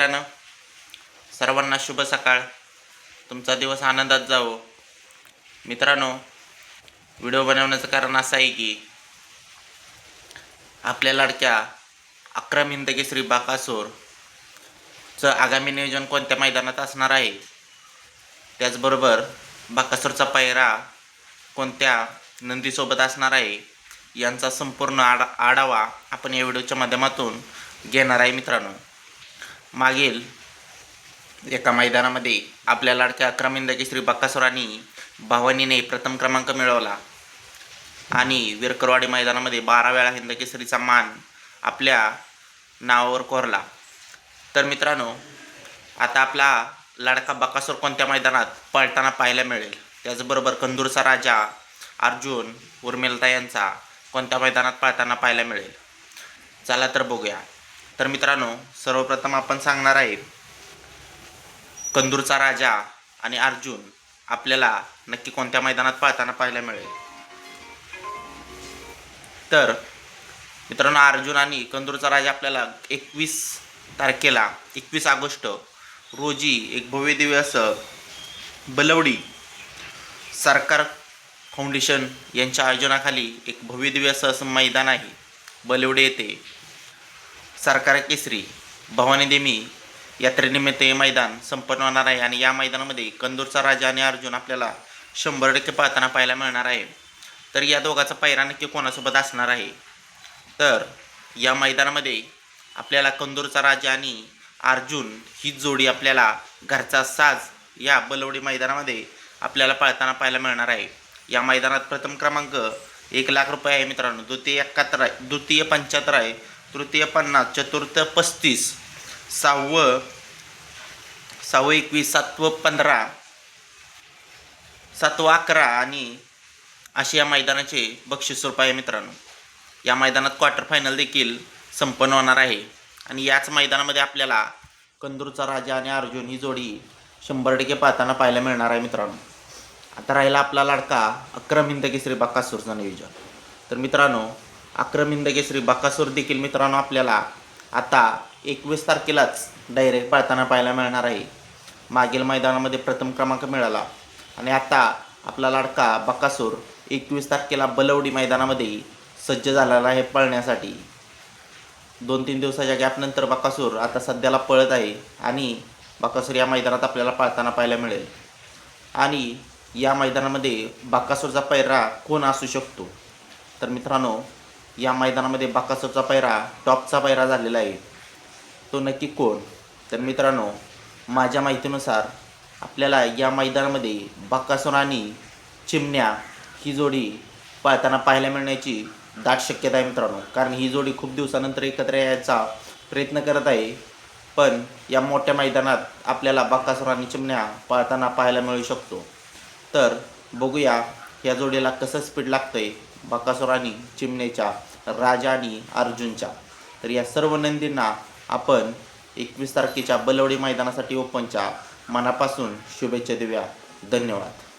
मित्रांनो सर्वांना शुभ सकाळ. तुमचा दिवस आनंदात जावो. मित्रांनो व्हिडिओ बनवण्याचं कारण असं आहे की आपल्या लाडक्या अक्रम श्री बाकासूरचं आगामी नियोजन कोणत्या मैदानात असणार आहे? त्याचबरोबर बाकासूरचा पायरा कोणत्या नंदीसोबत असणार आहे? यांचा संपूर्ण आडा आढावा आपण या व्हिडिओच्या माध्यमातून घेणार आहे मित्रांनो. मागील एका मैदानामध्ये आपल्या लाडक्या अक्रमिंदाची श्री बक्कासुरांनी भावानीने प्रथम क्रमांक मिळवला. आणि विरकरवाडी मैदानामध्ये बारा वेळा हिंदकेसरीचा मान आपल्या नावावर कोरला. तर मित्रांनो आता आपला लाडका बकासूर कोणत्या मैदानात पळताना पाहायला मिळेल? त्याचबरोबर कंदूरचा राजा अर्जुन उर्मिलता यांचा कोणत्या मैदानात पळताना पाहायला मिळेल? चला तर बघूया. तर मित्रांनो सर्वप्रथम आपण सांगणार आहे कंदूरचा राजा आणि अर्जुन आपल्याला नक्की कोणत्या मैदानात पाहताना पाहायला मिळेल? तर मित्रांनो अर्जुन आणि कंदूरचा राजा आपल्याला एकवीस तारखेला एकवीस ऑगस्ट रोजी एक भव्य दिव्य असं बलवडी सरकार फाउंडेशन यांच्या आयोजनाखाली एक भव्य दिव्य असं असं मैदान आहे बलवडे येथे. सरकार केसरी भवानी देवी यात्रेनिमित्त हे मैदान संपन्न होणार आहे आणि या मैदानामध्ये कंदूरचा राजा आणि अर्जुन आपल्याला शंभर टक्के पाहताना पाहायला मिळणार आहे. तर या दोघाचा पायरा नक्की कोणासोबत असणार आहे? तर या मैदानामध्ये आपल्याला कंदूरचा राजा आणि अर्जुन ही जोडी आपल्याला घरचा साज या बलवडी मैदानामध्ये आपल्याला पाळताना पाहायला मिळणार आहे. या मैदानात प्रथम क्रमांक एक लाख रुपये आहे मित्रांनो. द्वितीय एकाहत्तर आहे द्वितीय पंच्याहत्तर आहे तृतीय पन्नास चतुर्थ पस्तीस सहावं सहावं एकवीस सातवं पंधरा सातवं अकरा आणि असे या मैदानाचे बक्षीस स्वरूप आहे मित्रांनो. या मैदानात क्वार्टर फायनल देखील संपन्न होणार आहे. आणि याच मैदानामध्ये आपल्याला कंदूरचा राजा आणि अर्जुन ही जोडी शंभर टक्के पाहताना पाहायला मिळणार आहे मित्रांनो. आता राहिला आपला लाडका अक्रम हिंद केसरी बक्कासूरचं नियोजन. तर मित्रांनो अक्रम हिंदकेसरी बकासूर देखील मित्रांनो आपल्याला आता एकवीस तारखेलाच डायरेक्ट पाळताना पाहायला मिळणार आहे. मागील मैदानामध्ये प्रथम क्रमांक मिळाला. आणि आता आपला लाडका बकासूर एकवीस तारखेला बलवडी मैदानामध्ये सज्ज झालेला आहे पळण्यासाठी. दोन तीन दिवसाच्या गॅपनंतर बकासूर आता सध्याला पळत आहे आणि बकासूर या मैदानात आपल्याला पळताना पाहायला मिळेल. आणि या मैदानामध्ये बाकासूरचा पैरा कोण असू शकतो? तर मित्रांनो या मैदानामध्ये बाकासूरचा पैरा टॉपचा पैरा झालेला आहे. तो नक्की कोण? तर मित्रांनो माझ्या माहितीनुसार आपल्याला या मैदानामध्ये बाकासोर आणि चिमण्या ही जोडी पाळताना पाहायला मिळण्याची दाट शक्यता आहे मित्रांनो. कारण ही जोडी खूप दिवसानंतर एकत्र यायचा प्रयत्न करत आहे. पण या मोठ्या मैदानात आपल्याला बाकासोर आणि चिमण्या पाळताना पाहायला मिळू शकतो. तर बघूया या जोडीला कसं स्पीड लागतं आहे आणि चिमण्याच्या राजानी आणि अर्जुनच्या. तर या सर्व नंदींना आपण एकवीस तारखेच्या बलवडी मैदानासाठी ओपनच्या मनापासून शुभेच्छा देऊया. धन्यवाद.